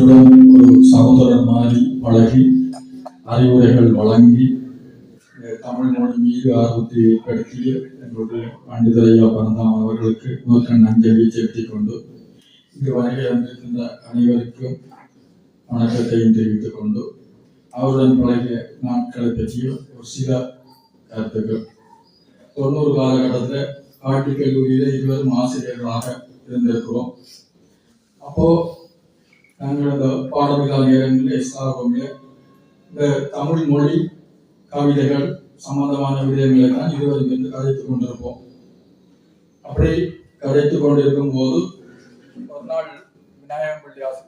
அனைவருடன் ஒரு சகோதரர் மாதிரி பழகி அறிவுரைகள் வழங்கி தமிழ் மொழி மீது ஆர்வத்தை ஏற்படுத்திய எங்களுடைய பண்டிதரையா பரந்தாம் அவர்களுக்கு நூற்று நஞ்சலி செலுத்திக் கொண்டு இங்கு வருகை வந்திருக்கின்ற அனைவருக்கும் வணக்கத்தையும் தெரிவித்துக் கொண்டு அவருடன் பழகிய நாட்களை பற்றியும் ஒரு சில கருத்துக்கள். தொண்ணூறு காலகட்டத்தில் காட்டி கல்லூரியில் இருவரும் ஆசிரியர்களாக இருந்திருக்கிறோம். அப்போ நாங்கள் அந்த நேரங்களில் எஸ்ஆர்ஓமில் இந்த தமிழ் மொழி கவிதைகள் சம்பந்தமான விடயங்களை தான் இருவரும் வந்து கதைத்துக் கொண்டிருப்போம். அப்படி கதைத்துக் கொண்டிருக்கும் போது ஒரு நாள் விநாயகம் பிள்ளை ஆசி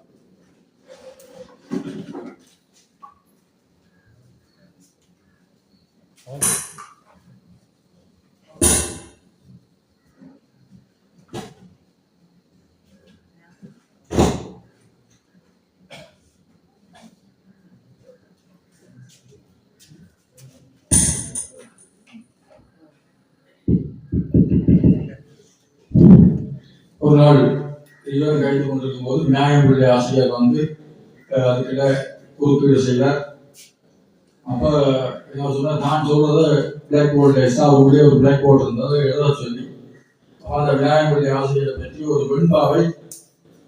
ஒரு நாள் இருவரும் கழித்து கொண்டிருக்கும் போது நியாயம் பிள்ளை ஆசிரியர் வந்து அதுக்கிட்ட குறிப்பீடு செய்தார். அப்ப என்ன சொன்னா நான் சொல்றது பிளாக் போர்டு எஸ்ஆ உள்ளே ஒரு பிளாக் போர்டு இருந்தது எழுத சொல்லி அந்த நியாயம் பிள்ளை ஆசிரியரை பற்றி ஒரு வெண்பாவை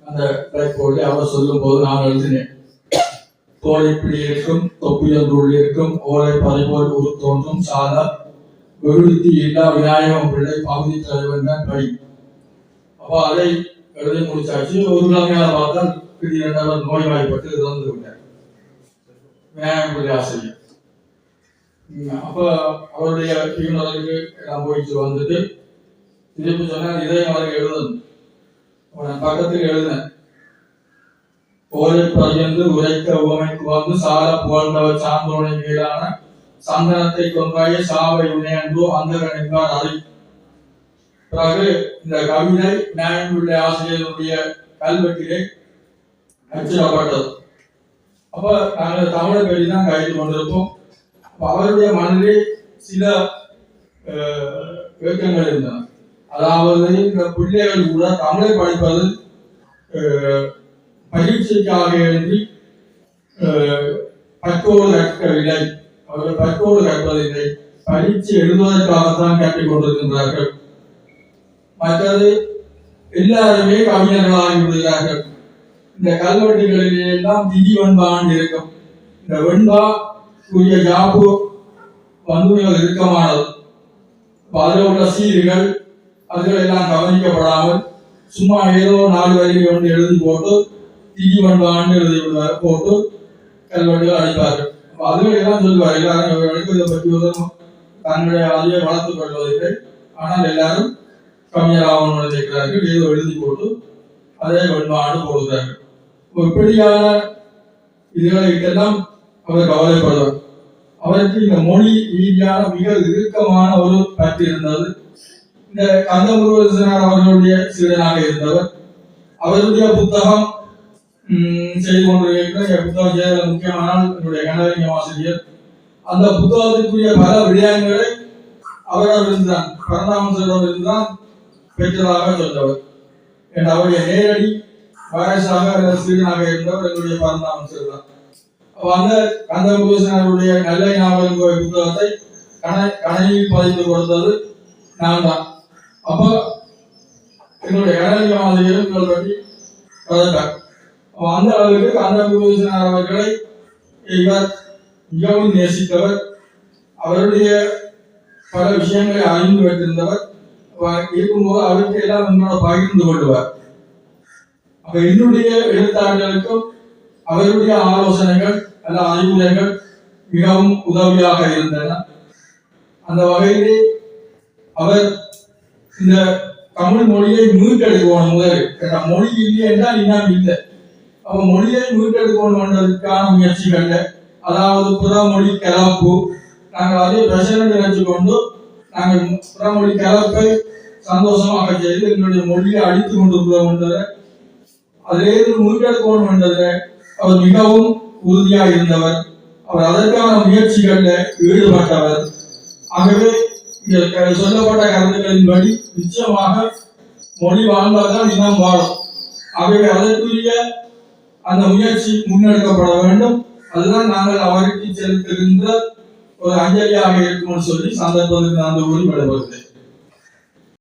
அந்த பிளாக் போர்டில் அவர் சொல்லும் போது நான் எழுதினேன். தோலை பிடி இருக்கும் தொப்பியல் இருக்கும் ஓலை பறிபோல் உரு தோன்றும் சாதா விருத்தி இல்லா விநாயகம் பிள்ளை பகுதி தலைவன் தான் கை அப்போ அதை எழுதி முடிச்சாச்சு. ஒரு கிழமையாக பார்த்தால் திடீரென்று நோய்வாய்ப்பட்டு இறந்து விட்டார். விநாயகம் பிள்ளை ஆசிரியர். உம் அப்போ அவருடைய பியூனருக்கு எல்லாம் போயிட்டு வந்துட்டு திருப்பி சொன்னால் இதை அவருக்கு எழுதணும் அவன் பக்கத்தில் எழுதினேன். போரை பகிர்ந்து உரைக்க உவமைக்கு வந்து சார புகழ்ந்தவர் சான்றோனை மேலான சந்தனத்தை கொன்றாய சாவை உணையன்றோ அந்த என்பார் அதை. பிறகு இந்த கவிதை நியாயமுள்ள ஆசிரியருடைய கல்வெட்டிலே அச்சிடப்பட்டது. அப்ப நாங்கள் தமிழை பற்றி தான் கைது கொண்டிருப்போம். அவருடைய மனதிலே சில அஹ், இருந்தன. அதாவது இந்த பிள்ளைகள் கூட தமிழை படிப்பது பயிற்சிக்காக பரீட்சைக்காக எழுதி பற்றோடு கற்கவில்லை. அவர்கள் பற்றோடு கற்பதில்லை படித்து எழுதுவதற்காகத்தான் கற்றுக் கொண்டிருக்கின்றார்கள். மற்றது எல்லாருமே கவிஞர்களாகி விடுகிறார்கள். இந்த கல்வெட்டுகளிலே எல்லாம் திதி வெண்பான் இருக்கும். இந்த வெண்பா உரிய யாப்பு வந்து இறுக்கமானது. அதில் உள்ள சீர்கள் அதுகள் எல்லாம் கவனிக்கப்படாமல் சும்மா ஏதோ நாலு வரி ஒன்று எழுதி போட்டு திதி வெண்பான்னு எழுதி போட்டு கல்வெட்டுகள் அடிப்பார்கள். அப்ப எல்லாம் சொல்லுவார். எல்லாரும் எடுப்பதை பற்றி உதவும் தங்களுடைய அதுவே வளர்த்துக் கொள்வதில்லை. ஆனால் எல்லாரும் கவிஞர் ஆவணம் எழுதியிருக்கிறார்கள் ஏதோ எழுதி போட்டு அதே வெண்பாடு போடுகிறார்கள். இப்படியான இதுகளுக்கெல்லாம் அவர் கவலைப்படுவார். அவருக்கு இந்த மொழி ரீதியான மிக இறுக்கமான ஒரு பற்று இருந்தது. இந்த கந்தமுருகனார் அவர்களுடைய சீடனாக இருந்தவர். அவருடைய புத்தகம் செய்து கொண்டிருக்கிற என் புத்தகம் செய்த முக்கியமான என்னுடைய கணவரிங்க ஆசிரியர் அந்த புத்தகத்திற்குரிய பல விடயங்களை அவரிடம் இருந்தான் பரந்தாமசரிடம் இருந்தான் பெற்றதாக சொன்னவர் என் அவருடைய நேரடி வாரிசாக அல்லது சீடனாக இருந்தவர் என்னுடைய பரந்தாமசர் தான் அப்ப அந்த கந்தபூசனருடைய நல்ல ஞாபகம் கோயில் புத்தகத்தை கண கணையில் பதிந்து கொடுத்தது நான் தான் அப்போ என்னுடைய கணவன் ஆசிரியரும் பற்றி கதைத்தார் அந்த அளவுக்கு கந்தபூசனர் அவர்களை இவர் மிகவும் நேசித்தவர். அவருடைய பல விஷயங்களை அறிந்து வைத்திருந்தவர். இருக்கும்போது அவருக்கு எல்லாம் என்னோட பகிர்ந்து கொள்வார் அப்ப என்னுடைய எழுத்தாளர்களுக்கும் அவருடைய ஆலோசனைகள் அல்ல அறிவுரைகள் மிகவும் உதவியாக இருந்தன. அந்த வகையிலே அவர் இந்த தமிழ் மொழியை மீட்டெடுக்கணும் முதல் மொழி இல்லை என்றால் இன்னும் இல்லை. மொழியை மீட்டெடுக்கணும் என்பதற்கான முயற்சிகள்ல அதாவது புறமொழி கலப்பு நாங்கள் அதே பிரச்சனை நினைச்சு கொண்டு நாங்கள் புறமொழி கலப்பை சந்தோஷமாக செய்து எங்களுடைய மொழியை அழித்து கொண்டிருக்கிறோம் என்பதை அதிலிருந்து மீட்டெடுக்கணும் என்பதில் அவர் மிகவும் உறுதியாக இருந்தவர். அவர் அதற்கான முயற்சிகளில் ஈடுபட்டவர். ஆகவே சொல்லப்பட்ட கருத்துக்களின்படி நிச்சயமாக மொழி வாழ்ந்தால்தான் இனம் வாழும். ஆகவே அதற்குரிய அந்த முயற்சி முன்னெடுக்கப்பட வேண்டும். அதுதான் நாங்கள் அவருக்கு செலுத்துகின்ற ஒரு அஞ்சலியாக இருக்கும்னு சொல்லி சந்தர்ப்பத்தில் நான் அந்த உரிமை வருகிறேன்